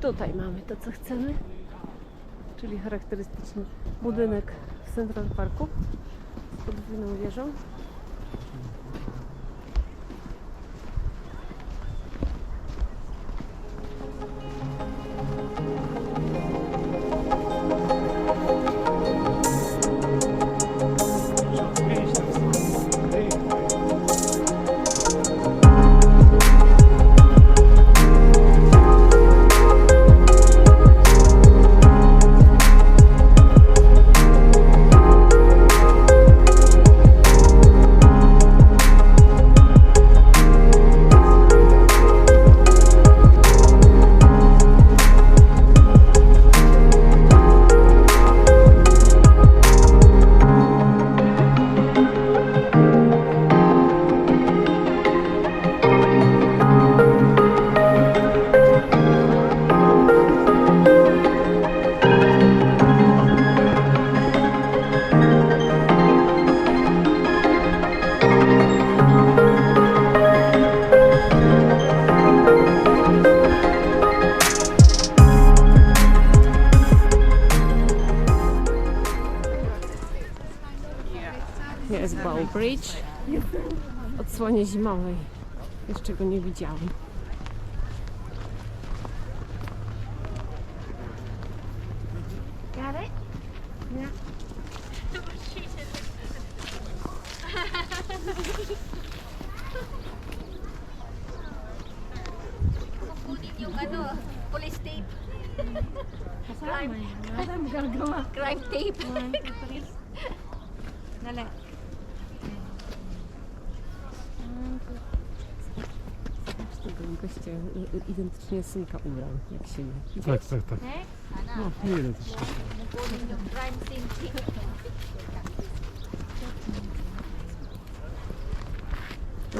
Tutaj mamy to, co chcemy, czyli charakterystyczny budynek w Central Parku z podwójną wieżą. Bow Bridge. Odsłonie zimowej. Jeszcze go nie widziałam. Kukunin yung ano, police tape. Kasama eh. Wala gagawa. Crime tape. Dali. Gościa i- i- identycznie synka ubrał, jak się nie. Tak, tak, tak. Ano? No, nie ile też.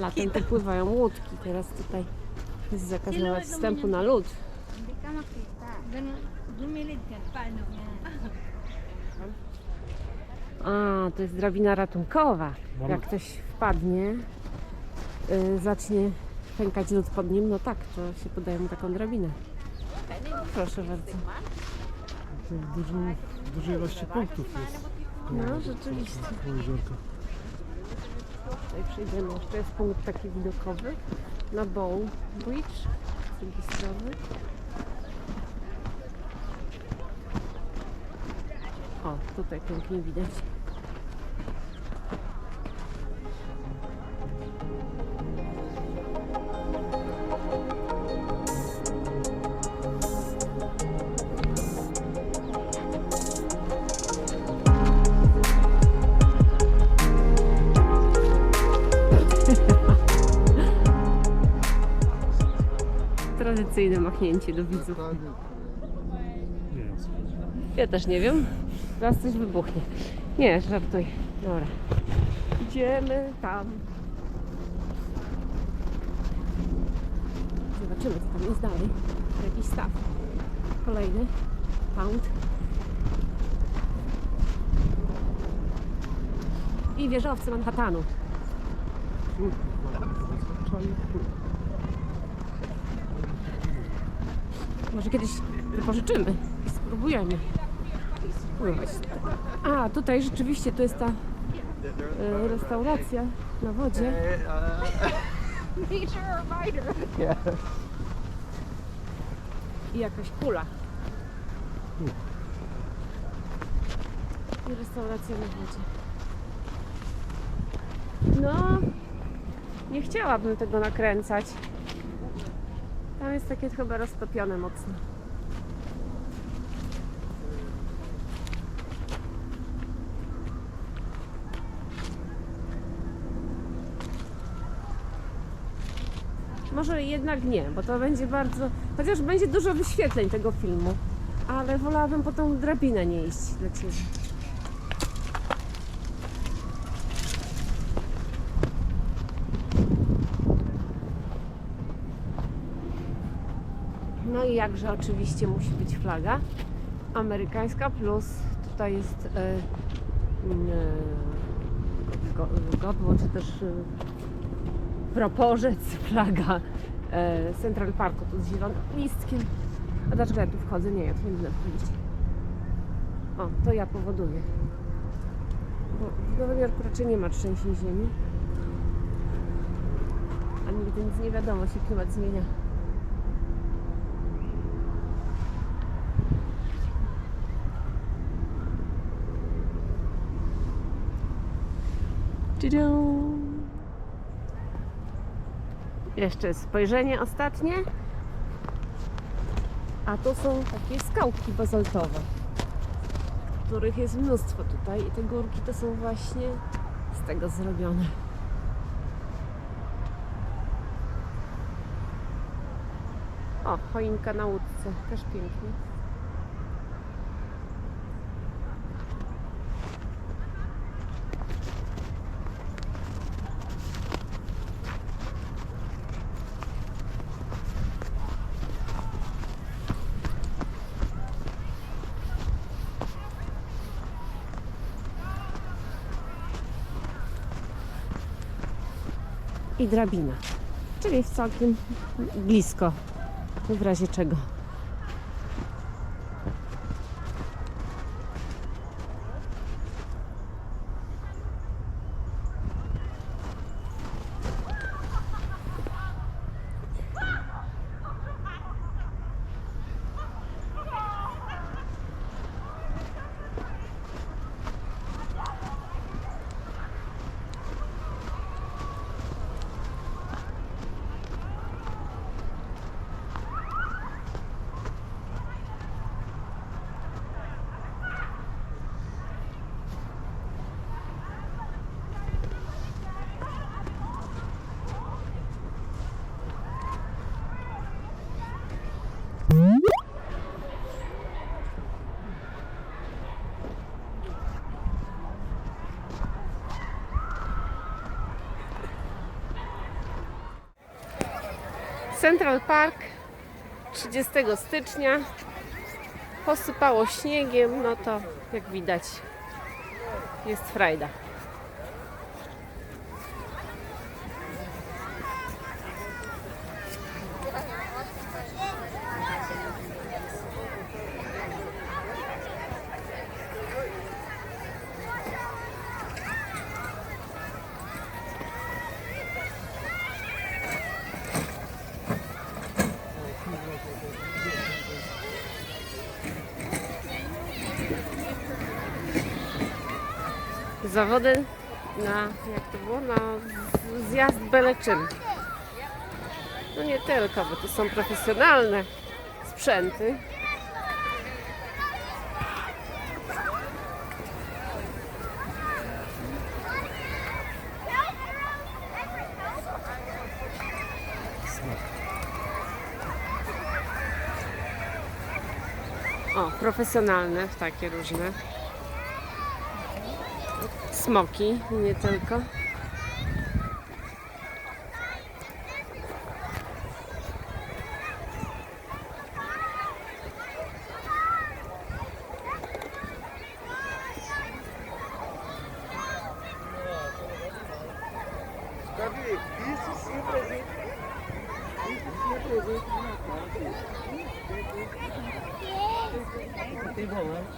Latem tu pływają łódki, teraz tutaj jest zakaz nawet wstępu na lód. Hindi ka makita. Ganun, lumilid ka. Paano? A, to jest drabina ratunkowa. Mamy- Jak ktoś wpadnie, y, zacznie pękać lód pod nim, no tak, to się podaje mu taką drabinę. Proszę bardzo. To w dużym, w dużej ilości punktów jest. No, rzeczywiście. koło jeziorka. Tutaj przejdziemy. Jeszcze jest punkt taki widokowy na Bow Bridge z drugiej strony. O, tutaj pięknie widać. Tradycyjne machnięcie do widzów. Ja też nie wiem. Zaraz coś wybuchnie. Nie, żartuj. Dobra. Idziemy tam. Zobaczymy, co tam jest dalej. Jakiś staw. Kolejny. Pound. I wieżowce Manhattanu. Może kiedyś wypożyczymy i spróbujemy pływać. A, tutaj rzeczywiście to jest ta e, restauracja na wodzie. Nature i jakaś kula. I restauracja na wodzie. No, nie chciałabym tego nakręcać. Tam jest takie chyba roztopione mocno. Może jednak nie, bo to będzie bardzo. Chociaż będzie dużo wyświetleń tego filmu, ale wolałabym po tą drabinę nie iść dla Ciebie. I jakże oczywiście musi być flaga amerykańska, plus tutaj jest go, godło, czy też e, proporzec, flaga Central Parku, tu z zielonym listkiem. A dlaczego ja tu wchodzę? Nie, ja tu nie będę wchodzić. O, to ja powoduję. Bo w Nowym Jorku raczej nie ma trzęsień ziemi. A nigdy nic nie wiadomo, się klimat zmienia. Jeszcze spojrzenie ostatnie. A to są takie skałki bazaltowe, których jest mnóstwo tutaj i te górki to są właśnie z tego zrobione. O, choinka na łódce, też pięknie. I drabina, czyli jest całkiem blisko, w razie czego. Central Park 30 stycznia posypało śniegiem, no to jak widać jest frajda. Zawody na, jak to było, na zjazd byle czym. No nie tylko, bo to są profesjonalne sprzęty. O, profesjonalne, takie różne. Smoki, nie tylko.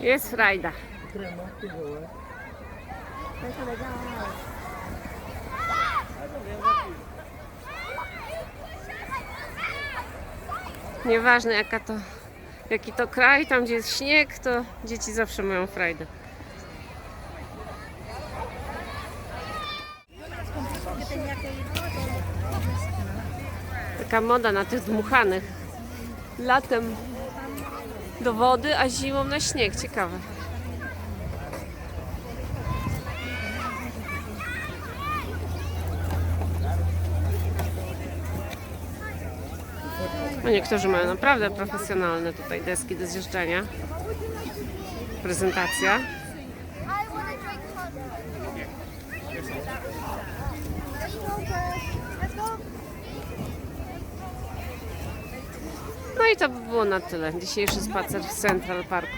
Jest frajda. Nieważne jaka to, jaki to kraj, tam gdzie jest śnieg, to dzieci zawsze mają frajdę. Taka moda na tych dmuchanych. Latem do wody, a zimą na śnieg. Ciekawe. No niektórzy mają naprawdę profesjonalne tutaj deski do zjeżdżania. Prezentacja. Let's go. No i to by było na tyle. Dzisiejszy spacer w Central Parku.